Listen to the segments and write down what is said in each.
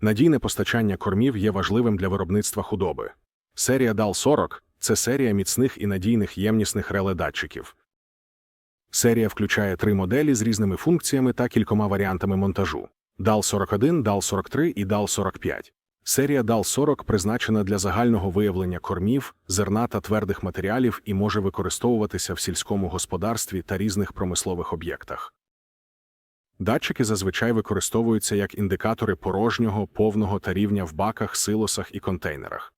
Надійне постачання кормів є важливим для виробництва худоби. Серія DAL 40 це серія міцних і надійних ємнісних реле-датчиків. Серія включає три моделі з різними функціями та кількома варіантами монтажу: DAL 41, DAL 43 і DAL 45. Серія DAL 40 призначена для загального виявлення кормів, зерна та твердих матеріалів і може використовуватися в сільському господарстві та різних промислових об'єктах. Датчики зазвичай використовуються як індикатори порожнього, повного та рівня в баках, силосах і контейнерах.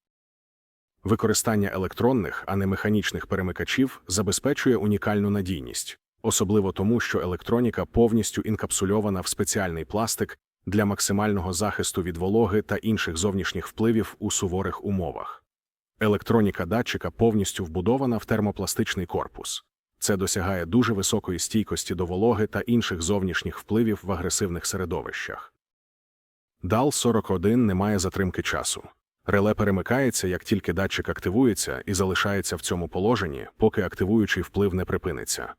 Використання електронних, а не механічних перемикачів забезпечує унікальну надійність, особливо тому, що електроніка повністю інкапсульована в спеціальний пластик для максимального захисту від вологи та інших зовнішніх впливів у суворих умовах. Електроніка датчика повністю вбудована в термопластичний корпус. Це досягає дуже високої стійкості до вологи та інших зовнішніх впливів в агресивних середовищах. DAL 41 не має затримки часу. Реле перемикається, як тільки датчик активується, і залишається в цьому положенні, поки активуючий вплив не припиниться.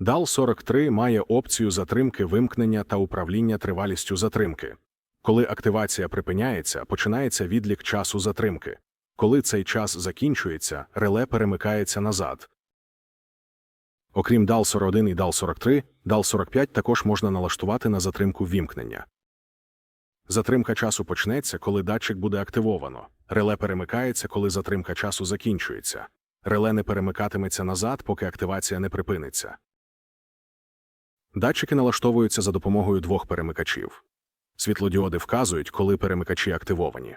DAL 43 має опцію затримки вимкнення та управління тривалістю затримки. Коли активація припиняється, починається відлік часу затримки. Коли цей час закінчується, реле перемикається назад. Окрім DAL 41 і DAL 43, DAL 45 також можна налаштувати на затримку вімкнення. Затримка часу почнеться, коли датчик буде активовано. Реле перемикається, коли затримка часу закінчується. Реле не перемикатиметься назад, поки активація не припиниться. Датчики налаштовуються за допомогою двох перемикачів. Світлодіоди вказують, коли перемикачі активовані.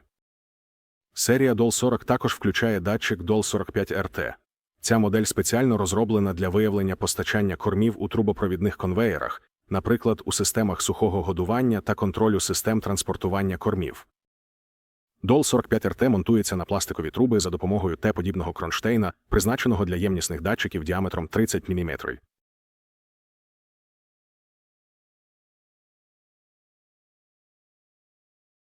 Серія DOL 40 також включає датчик DOL 45 RT. Ця модель спеціально розроблена для виявлення постачання кормів у трубопровідних конвеєрах, наприклад, у системах сухого годування та контролю систем транспортування кормів. DOL 45 RT монтується на пластикові труби за допомогою Т-подібного кронштейна, призначеного для ємнісних датчиків діаметром 30 мм.